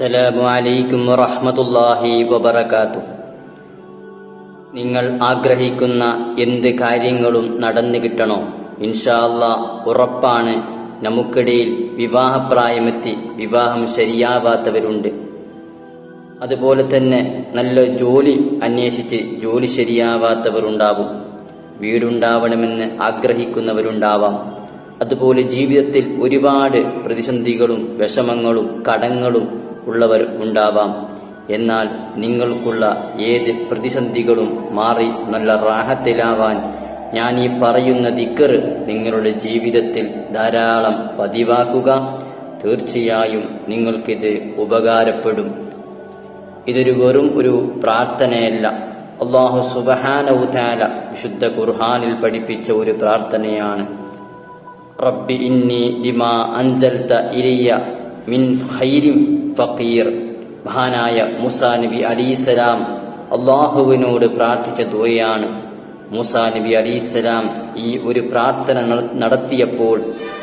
അസ്സലാമു അലൈക്കും വറഹ്മത്തുള്ളാഹി വബറകാതുഹു. നിങ്ങൾ ആഗ്രഹിക്കുന്ന എന്ത് കാര്യങ്ങളും നടന്നു കിട്ടണോ? ഇൻഷാ അല്ലാ ഉറപ്പാണ് നമുക്കിടയിൽ വിവാഹപ്രായമെത്തി വിവാഹം ശരിയാവാത്തവരുണ്ട്. അതുപോലെ തന്നെ നല്ല ജോലി അന്വേഷിച്ച് ജോലി ശരിയാവാത്തവരുണ്ടാവും. വീടുണ്ടാവണമെന്ന് ആഗ്രഹിക്കുന്നവരുണ്ടാവാം. അതുപോലെ ജീവിതത്തിൽ ഒരുപാട് പ്രതിസന്ധികളും വിഷമങ്ങളും കടങ്ങളും ഉള്ളവർ ഉണ്ടാവാം. എന്നാൽ നിങ്ങൾക്കുള്ള ഏത് പ്രതിസന്ധികളും മാറി നല്ല റാഹത്തിലാവാൻ ഞാൻ ഈ പറയുന്ന ദിക്കർ നിങ്ങളുടെ ജീവിതത്തിൽ ധാരാളം പതിവാക്കുക. തീർച്ചയായും നിങ്ങൾക്കിത് ഉപകാരപ്പെടും. ഇതൊരു വെറും ഒരു പ്രാർത്ഥനയല്ല. അള്ളാഹു സുബഹാനവുതാല വിശുദ്ധ ഖുർഹാനിൽ പഠിപ്പിച്ച ഒരു പ്രാർത്ഥനയാണ്. റബ്ബി ഇന്നി ലിമാ അൻസൽത ഇലിയ മിൻ ഖൈരിൻ ഫഖീർ മഹാനായ മുസാ നബി അലിസ്സലാം അള്ളാഹുവിനോട് പ്രാർത്ഥിച്ച ദുവയാണ് മൂസാ നബി അലിസ്സലാം ഈ ഒരു പ്രാർത്ഥന നടത്തിയപ്പോൾ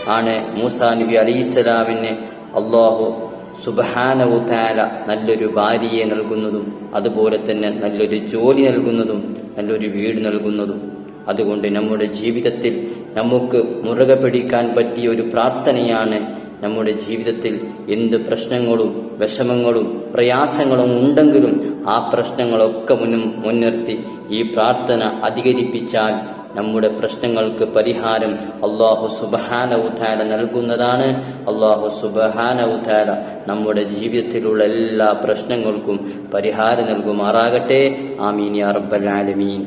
ആണ് മൂസാ നബി അലിസ്സലാമിന് അള്ളാഹു സുബഹാനവു താല നല്ലൊരു ഭാര്യയെ നൽകുന്നതും അതുപോലെ തന്നെ നല്ലൊരു ജോലി നൽകുന്നതും നല്ലൊരു വീട് നൽകുന്നതും. അതുകൊണ്ട് നമ്മുടെ ജീവിതത്തിൽ നമുക്ക് മുറുകെ പിടിക്കാൻ പറ്റിയ ഒരു പ്രാർത്ഥനയാണ് നമ്മുടെ ജീവിതത്തിൽ എന്ത് പ്രശ്നങ്ങളും വിഷമങ്ങളും പ്രയാസങ്ങളും ഉണ്ടെങ്കിലും ആ പ്രശ്നങ്ങളൊക്കെ മുന്നും മുൻനിർത്തി ഈ പ്രാർത്ഥന അധികരിപ്പിച്ചാൽ നമ്മുടെ പ്രശ്നങ്ങൾക്ക് പരിഹാരം അള്ളാഹു സുബഹാന ഉദ്ധാര നൽകുന്നതാണ്. അള്ളാഹു സുബഹാന ഉദ്ധാര നമ്മുടെ ജീവിതത്തിലുള്ള എല്ലാ പ്രശ്നങ്ങൾക്കും പരിഹാരം നൽകുമാറാകട്ടെ. ആമീൻ റബ്ബൽ ആലമീൻ.